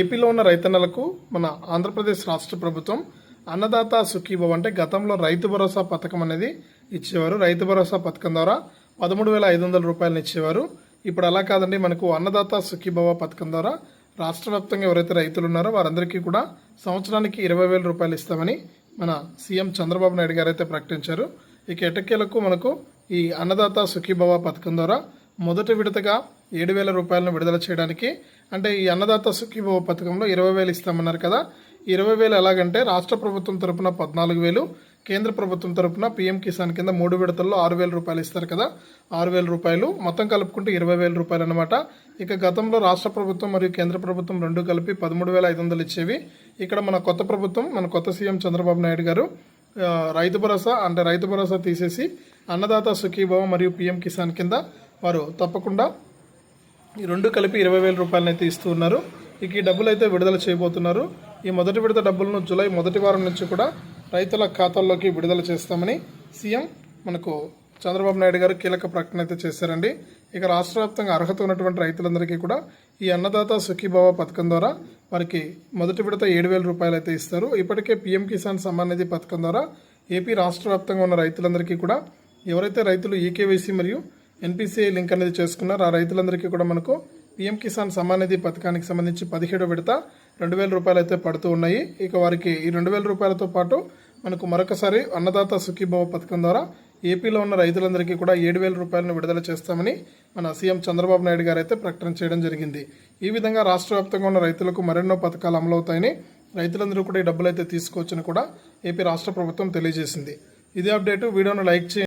ఏపీలో ఉన్న రైతన్నలకు మన ఆంధ్రప్రదేశ్ రాష్ట్ర ప్రభుత్వం అన్నదాత సుఖీభవ అంటే గతంలో రైతు భరోసా పథకం అనేది ఇచ్చేవారు. రైతు భరోసా పథకం ద్వారా పదమూడు వేల ఐదు వందల రూపాయలను ఇచ్చేవారు. ఇప్పుడు అలా కాదండి మనకు అన్నదాత సుఖీభవ పథకం ద్వారా రాష్ట్ర వ్యాప్తంగా ఎవరైతే రైతులు ఉన్నారో వారందరికీ కూడా సంవత్సరానికి ఇరవై వేల రూపాయలు ఇస్తామని మన సీఎం చంద్రబాబు నాయుడు గారు అయితే ప్రకటించారు. ఇక ఎటకేలకు మనకు ఈ అన్నదాత సుఖీభవ పథకం ద్వారా మొదటి విడతగా ఏడు వేల రూపాయలను విడుదల చేయడానికి అంటే ఈ అన్నదాత సుఖీభవ పథకంలో ఇరవై వేలు ఇస్తామన్నారు కదా. ఇరవై వేలు ఎలాగంటే రాష్ట్ర ప్రభుత్వం తరపున పద్నాలుగు వేలు కేంద్ర ప్రభుత్వం తరపున పీఎం కిసాన్ కింద మూడు విడతల్లో ఆరు వేల రూపాయలు ఇస్తారు కదా. ఆరు వేల రూపాయలు మొత్తం కలుపుకుంటే ఇరవై వేల రూపాయలు అనమాట ఇక గతంలో రాష్ట్ర ప్రభుత్వం మరియు కేంద్ర ప్రభుత్వం రెండు కలిపి పదమూడు వేల ఐదు వందలు ఇచ్చేవి. ఇక్కడ మన కొత్త ప్రభుత్వం మన కొత్త సీఎం చంద్రబాబు నాయుడు గారు రైతు భరోసా అంటే రైతు భరోసా తీసేసి అన్నదాత సుఖీభవ మరియు పీఎం కిసాన్ కింద వారు తప్పకుండా ఈ రెండు కలిపి ఇరవై వేల రూపాయలను అయితే ఇస్తూ ఉన్నారు. ఇక ఈ డబ్బులు అయితే విడుదల చేయబోతున్నారు. ఈ మొదటి విడత డబ్బులను జూలై మొదటి వారం నుంచి కూడా రైతుల ఖాతాల్లోకి విడుదల చేస్తామని సీఎం మనకు చంద్రబాబు నాయుడు గారు కీలక ప్రకటన అయితే చేశారండి. ఇక రాష్ట్ర వ్యాప్తంగా అర్హత ఉన్నటువంటి రైతులందరికీ కూడా ఈ అన్నదాత సుఖీభావ పథకం ద్వారా వారికి మొదటి విడత ఏడు వేల రూపాయలు అయితే ఇస్తారు. ఇప్పటికే పీఎం కిసాన్ సమ్మాన్ నిధి పథకం ద్వారా ఏపీ రాష్ట్ర వ్యాప్తంగా ఉన్న రైతులందరికీ కూడా ఎవరైతే రైతులు ఈకేవైసీ మరియు ఎన్పిసిఐ లింక్ అనేది చేసుకున్నారు. ఆ రైతులందరికీ కూడా మనకు పీఎం కిసాన్ సమానిధి పథకానికి సంబంధించి పదిహేడు విడత రెండు వేల రూపాయలు అయితే పడుతూ ఉన్నాయి. ఇక వారికి ఈ రెండు వేల రూపాయలతో పాటు మనకు మరొకసారి అన్నదాత సుఖీభవ పథకం ద్వారా ఏపీలో ఉన్న రైతులందరికీ కూడా ఏడు వేల రూపాయలను విడుదల చేస్తామని మన సీఎం చంద్రబాబు నాయుడు గారు అయితే ప్రకటన చేయడం జరిగింది. ఈ విధంగా రాష్ట్ర వ్యాప్తంగా ఉన్న రైతులకు మరెన్నో పథకాలు అమలవుతాయని రైతులందరూ కూడా ఈ డబ్బులు అయితే తీసుకోవచ్చని కూడా ఏపీ రాష్ట్ర ప్రభుత్వం తెలియజేసింది. ఇదే అప్డేటు. వీడియోను లైక్ చేయండి.